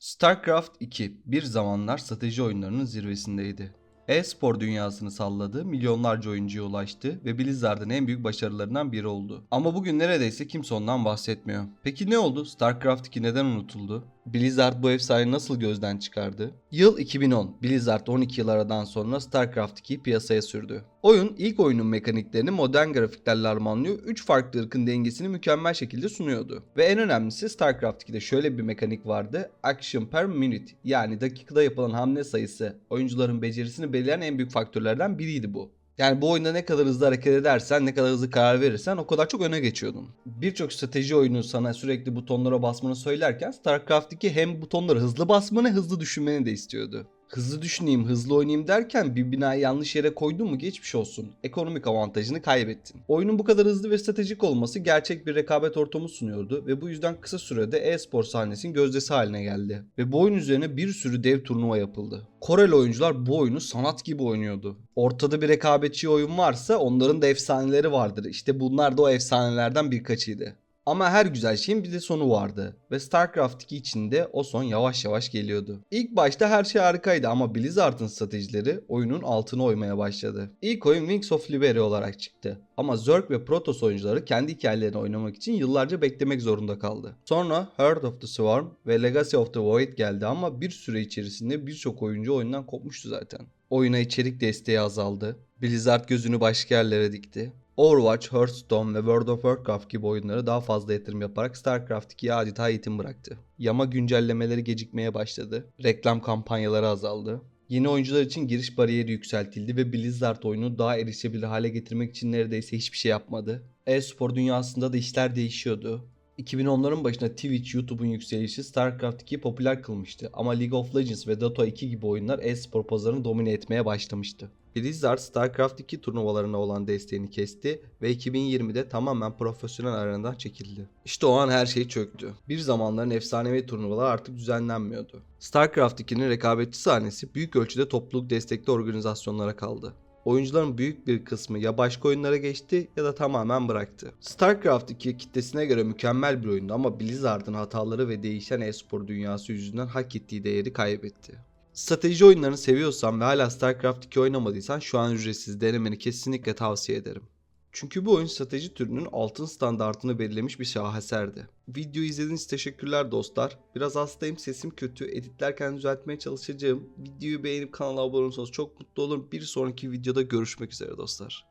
StarCraft 2 bir zamanlar strateji oyunlarının zirvesindeydi. E-spor dünyasını salladı, milyonlarca oyuncuya ulaştı ve Blizzard'ın en büyük başarılarından biri oldu. Ama bugün neredeyse kimse ondan bahsetmiyor. Peki ne oldu? StarCraft 2 neden unutuldu? Blizzard bu efsaneyi nasıl gözden çıkardı? Yıl 2010. Blizzard 12 yıl aradan sonra StarCraft 2'yi piyasaya sürdü. Oyun ilk oyunun mekaniklerini modern grafiklerle harmanlıyor, 3 farklı ırkın dengesini mükemmel şekilde sunuyordu. Ve en önemlisi StarCraft 2'de şöyle bir mekanik vardı. Action per minute yani dakikada yapılan hamle sayısı oyuncuların becerisini belirleyen en büyük faktörlerden biriydi bu. Yani bu oyunda ne kadar hızlı hareket edersen, ne kadar hızlı karar verirsen o kadar çok öne geçiyordun. Birçok strateji oyunu sana sürekli butonlara basmanı söylerken StarCraft 2 hem butonları hızlı basmanı, hızlı düşünmeni de istiyordu. Hızlı düşüneyim, hızlı oynayayım derken bir binayı yanlış yere koydun mu geçmiş olsun. Ekonomik avantajını kaybettin. Oyunun bu kadar hızlı ve stratejik olması gerçek bir rekabet ortamı sunuyordu ve bu yüzden kısa sürede e-spor sahnesinin gözdesi haline geldi. Ve bu oyun üzerine bir sürü dev turnuva yapıldı. Koreli oyuncular bu oyunu sanat gibi oynuyordu. Ortada bir rekabetçi oyun varsa onların da efsaneleri vardır. İşte bunlar da o efsanelerden birkaçıydı. Ama her güzel şeyin bir de sonu vardı. Ve StarCraft 2 içinde o son yavaş yavaş geliyordu. İlk başta her şey harikaydı ama Blizzard'ın stratejileri oyunun altına oymaya başladı. İlk oyun Wings of Liberia olarak çıktı. Ama Zerg ve Protoss oyuncuları kendi hikayelerini oynamak için yıllarca beklemek zorunda kaldı. Sonra Heart of the Swarm ve Legacy of the Void geldi ama bir süre içerisinde birçok oyuncu oyundan kopmuştu zaten. Oyuna içerik desteği azaldı. Blizzard gözünü başka yerlere dikti. Overwatch, Hearthstone ve World of Warcraft gibi oyunlara daha fazla yatırım yaparak StarCraft 2'ye adeta eğitim bıraktı. Yama güncellemeleri gecikmeye başladı. Reklam kampanyaları azaldı. Yeni oyuncular için giriş bariyeri yükseltildi ve Blizzard oyunu daha erişebilir hale getirmek için neredeyse hiçbir şey yapmadı. E-spor dünyasında da işler değişiyordu. 2010'ların başında Twitch, YouTube'un yükselişi StarCraft 2'yi popüler kılmıştı ama League of Legends ve Dota 2 gibi oyunlar e-spor pazarını domine etmeye başlamıştı. Blizzard StarCraft 2 turnuvalarına olan desteğini kesti ve 2020'de tamamen profesyonel arenadan çekildi. İşte o an her şey çöktü. Bir zamanların efsanevi turnuvalar artık düzenlenmiyordu. StarCraft 2'nin rekabetçi sahnesi büyük ölçüde topluluk destekli organizasyonlara kaldı. Oyuncuların büyük bir kısmı ya başka oyunlara geçti ya da tamamen bıraktı. StarCraft 2 kitlesine göre mükemmel bir oyundu ama Blizzard'ın hataları ve değişen e-spor dünyası yüzünden hak ettiği değeri kaybetti. Strateji oyunlarını seviyorsan ve hala StarCraft 2 oynamadıysan şu an ücretsiz denemeni kesinlikle tavsiye ederim. Çünkü bu oyun strateji türünün altın standartını belirlemiş bir şaheserdi. Videoyu izlediğiniz teşekkürler dostlar. Biraz hastayım sesim kötü. Editlerken düzeltmeye çalışacağım. Videoyu beğenip kanala abone olursanız çok mutlu olurum. Bir sonraki videoda görüşmek üzere dostlar.